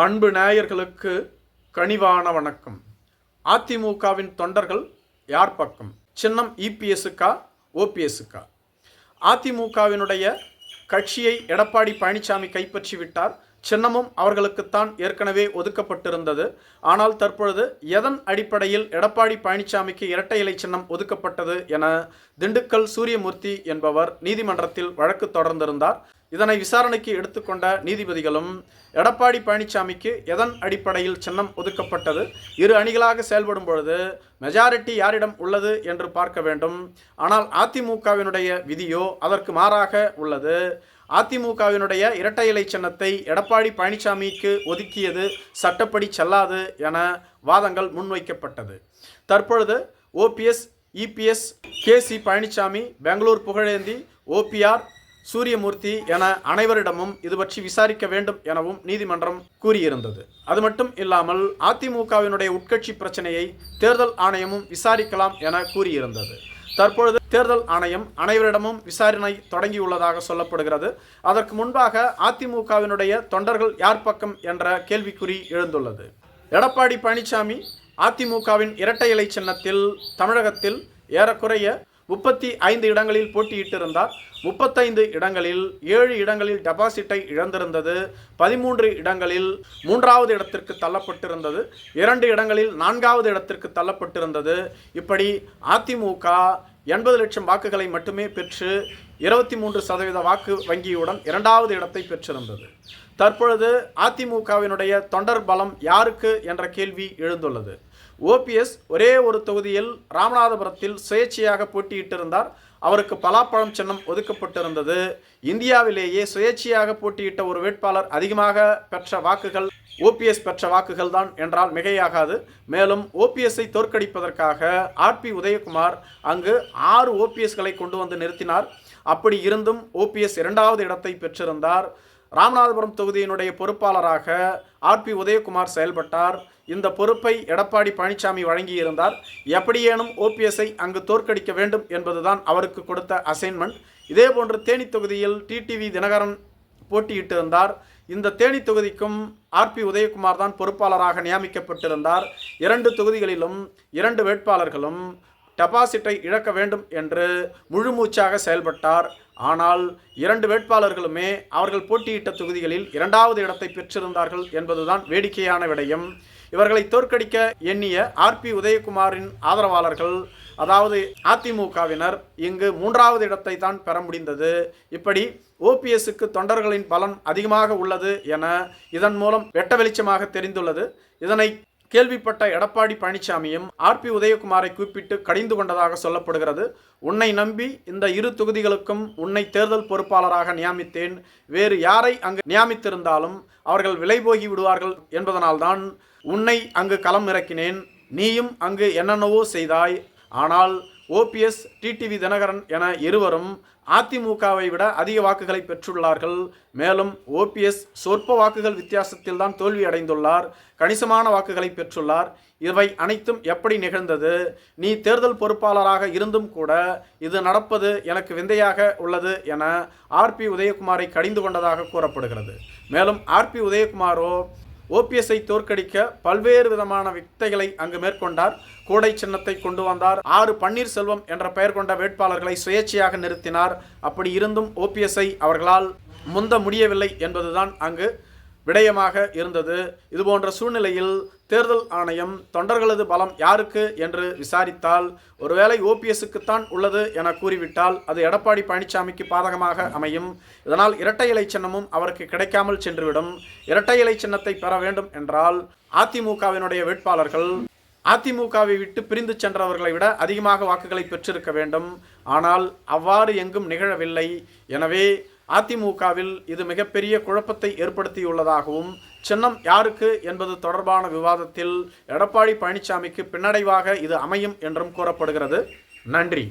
அன்பு நேயர்களுக்கு கனிவான வணக்கம். அதிமுகவின் தொண்டர்கள் யார் பக்கம்? சின்னம் இபிஎஸ்க்கா ஓபிஎஸ்க்கா அதிமுகவினுடைய கட்சியை எடப்பாடி பழனிசாமி கைப்பற்றி விட்டார். சின்னமும் அவர்களுக்குத்தான் ஏற்கனவே ஒதுக்கப்பட்டிருந்தது. ஆனால் தற்பொழுது எதன் அடிப்படையில் எடப்பாடி பழனிசாமிக்கு இரட்டை இலை சின்னம் ஒதுக்கப்பட்டது என திண்டுக்கல் சூரியமூர்த்தி என்பவர் நீதிமன்றத்தில் வழக்கு தொடர்ந்திருந்தார். இதனை விசாரணைக்கு எடுத்துக்கொண்ட நீதிபதிகளும் எடப்பாடி பழனிசாமிக்கு எதன் அடிப்படையில் சின்னம் ஒதுக்கப்பட்டது? இரு அணிகளாக செயல்படும் பொழுது மெஜாரிட்டி யாரிடம் உள்ளது என்று பார்க்க வேண்டும். ஆனால் அதிமுகவினுடைய விதியோ அதற்கு மாறாக உள்ளது. அதிமுகவினுடைய இரட்டை இலை சின்னத்தை எடப்பாடி பழனிசாமிக்கு ஒதுக்கியது சட்டப்படி செல்லாது என வாதங்கள் முன்வைக்கப்பட்டது. தற்பொழுது OPS EPS K C Palaniswami Bangalore Pugazhendhi OPR Suriyamoorthy என அனைவரிடமும் இது பற்றி விசாரிக்க வேண்டும் எனவும் நீதிமன்றம் கூறியிருந்தது. அது மட்டும் இல்லாமல் அதிமுகவினுடைய உட்கட்சி பிரச்சனையை தேர்தல் ஆணையமும் விசாரிக்கலாம் என கூறியிருந்தது. தற்பொழுது தேர்தல் ஆணையம் அனைவரிடமும் விசாரணை தொடங்கியுள்ளதாக சொல்லப்படுகிறது. அதற்கு முன்பாக அதிமுகவினுடைய தொண்டர்கள் யார் பக்கம் என்ற கேள்விக்குறி எழுந்துள்ளது. எடப்பாடி பழனிசாமி அதிமுகவின் இரட்டை இலை சின்னத்தில் தமிழகத்தில் ஏறக்குறைய முப்பத்தி ஐந்து இடங்களில் போட்டியிட்டிருந்தார். முப்பத்தைந்து இடங்களில் ஏழு இடங்களில் டெபாசிட்டை இழந்திருந்தது. பதிமூன்று இடங்களில் மூன்றாவது இடத்திற்கு தள்ளப்பட்டிருந்தது. இரண்டு இடங்களில் நான்காவது இடத்திற்கு தள்ளப்பட்டிருந்தது. இப்படி அதிமுக எண்பது லட்சம் வாக்குகளை மட்டுமே பெற்று இருபத்தி மூன்று சதவீத வாக்கு வங்கியுடன் இரண்டாவது இடத்தை பெற்றிருந்தது. தற்பொழுது அதிமுகவினுடைய தொண்டர் பலம் யாருக்கு என்ற கேள்வி எழுந்துள்ளது. ஓபிஎஸ் ஒரே ஒரு தொகுதியில் ராமநாதபுரத்தில் சுயேட்சையாக போட்டியிட்டிருந்தார். அவருக்கு பலாப்பழம் சின்னம் ஒதுக்கப்பட்டிருந்தது. இந்தியாவிலேயே சுயேட்சையாக போட்டியிட்ட ஒரு வேட்பாளர் அதிகமாக பெற்ற வாக்குகள் ஓபிஎஸ் பெற்ற வாக்குகள் தான் என்றால் மிகையாகாது. மேலும் ஓபிஎஸ்ஐ தோற்கடிப்பதற்காக ஆர்பி உதயகுமார் அங்கு ஆறு ஓபிஎஸ்களை கொண்டு வந்து நிறுத்தினார். அப்படி இருந்தும் ஓபிஎஸ் இரண்டாவது இடத்தை பெற்றிருந்தார். ராமநாதபுரம் தொகுதியினுடைய பொறுப்பாளராக ஆர்பி உதயகுமார் செயல்பட்டார். இந்த பொறுப்பை எடப்பாடி பழனிசாமி வழங்கியிருந்தார். எப்படியேனும் ஓபிஎஸ்ஐ அங்கு தோற்கடிக்க வேண்டும் என்பதுதான் அவருக்கு கொடுத்த அசைன்மெண்ட். இதேபோன்று தேனி தொகுதியில் டிடிவி தினகரன் போட்டியிட்டிருந்தார். இந்த தேனி தொகுதிக்கும் ஆர்பி உதயகுமார் தான் பொறுப்பாளராக நியமிக்கப்பட்டிருந்தார். இரண்டு தொகுதிகளிலும் இரண்டு வேட்பாளர்களும் டெபாசிட்டை இழக்க வேண்டும் என்று முழுமூச்சாக செயல்பட்டார். ஆனால் இரண்டு வேட்பாளர்களுமே அவர்கள் போட்டியிட்ட தொகுதிகளில் இரண்டாவது இடத்தை பெற்றிருந்தார்கள் என்பதுதான் வேடிக்கையான விடயம். இவர்களை தோற்கடிக்க எண்ணிய ஆர்பி உதயகுமாரின் ஆதரவாளர்கள் அதாவது அதிமுகவினர் இங்கு மூன்றாவது இடத்தை தான் பெற முடிந்தது. இப்படி ஓபிஎஸ்க்கு தொண்டர்களின் பலன் அதிகமாக உள்ளது என இதன் மூலம் வெட்ட வெளிச்சமாக தெரிந்துள்ளது. இதனை கேள்விப்பட்ட எடப்பாடி பழனிசாமியும் ஆர்பி உதயகுமாரை கூப்பிட்டு கடிந்து கொண்டதாக சொல்லப்படுகிறது. உன்னை நம்பி இந்த இரு தொகுதிகளுக்கும் உன்னை தேர்தல் பொறுப்பாளராக நியமித்தேன். வேறு யாரை அங்கு நியமித்திருந்தாலும் அவர்கள் விலை போகி விடுவார்கள் என்பதனால்தான் உன்னை அங்கு களம் இறக்கினேன். நீயும் அங்கு என்னென்னவோ செய்தாய். ஆனால் ஓபிஎஸ் டிடிவி தினகரன் என இருவரும் அதிமுகவை விட அதிக வாக்குகளை பெற்றுள்ளார்கள். மேலும் ஓபிஎஸ் சொற்ப வாக்குகள் வித்தியாசத்தில் தான் தோல்வி அடைந்துள்ளார். கணிசமான வாக்குகளை பெற்றுள்ளார். இவை அனைத்தும் எப்படி நிகழ்ந்தது? நீ தேர்தல் பொறுப்பாளராக இருந்தும் கூட இது நடப்பது எனக்கு விந்தையாக உள்ளது என ஆர்பி உதயகுமாரை கடிந்து கொண்டதாக கூறப்படுகிறது. மேலும் ஆர்பி உதயகுமாரோ ஓபிஎஸ்ஐ தோற்கடிக்க பல்வேறு விதமான வித்தைகளை அங்கு மேற்கொண்டார். கூடை சின்னத்தை கொண்டு வந்தார். ஆறு பன்னீர்செல்வம் என்ற பெயர் கொண்ட வேட்பாளர்களை சுயேட்சையாக நிறுத்தினார். அப்படி இருந்தும் ஓபிஎஸ்ஐ அவர்களால் முந்த முடியவில்லை என்பதுதான் அங்கு விடயமாக இருந்தது. இதுபோன்ற சூழ்நிலையில் தேர்தல் ஆணையம் தொண்டர்களது பலம் யாருக்கு என்று விசாரித்தால் ஒருவேளை ஓபிஎஸ்க்குத்தான் உள்ளது என கூறிவிட்டால் அது எடப்பாடி பழனிசாமிக்கு பாதகமாக அமையும். இதனால் இரட்டை இலை சின்னமும் அவருக்கு கிடைக்காமல் சென்றுவிடும். இரட்டை இலை சின்னத்தை பெற வேண்டும் என்றால் அதிமுகவினுடைய வேட்பாளர்கள் அதிமுகவை விட்டு பிரிந்து சென்றவர்களை விட அதிகமாக வாக்குகளை பெற்றிருக்க வேண்டும். ஆனால் அவ்வாறு எங்கும் நிகழவில்லை. எனவே அதிமுகவில் இது மிகப்பெரிய குழப்பத்தை ஏற்படுத்தியுள்ளதாகவும் சின்னம் யாருக்கு என்பது தொடர்பான விவாதத்தில் எடப்பாடி பழனிசாமிக்கு பின்னடைவாக இது அமையும் என்றும் கூறப்படுகிறது. நன்றி.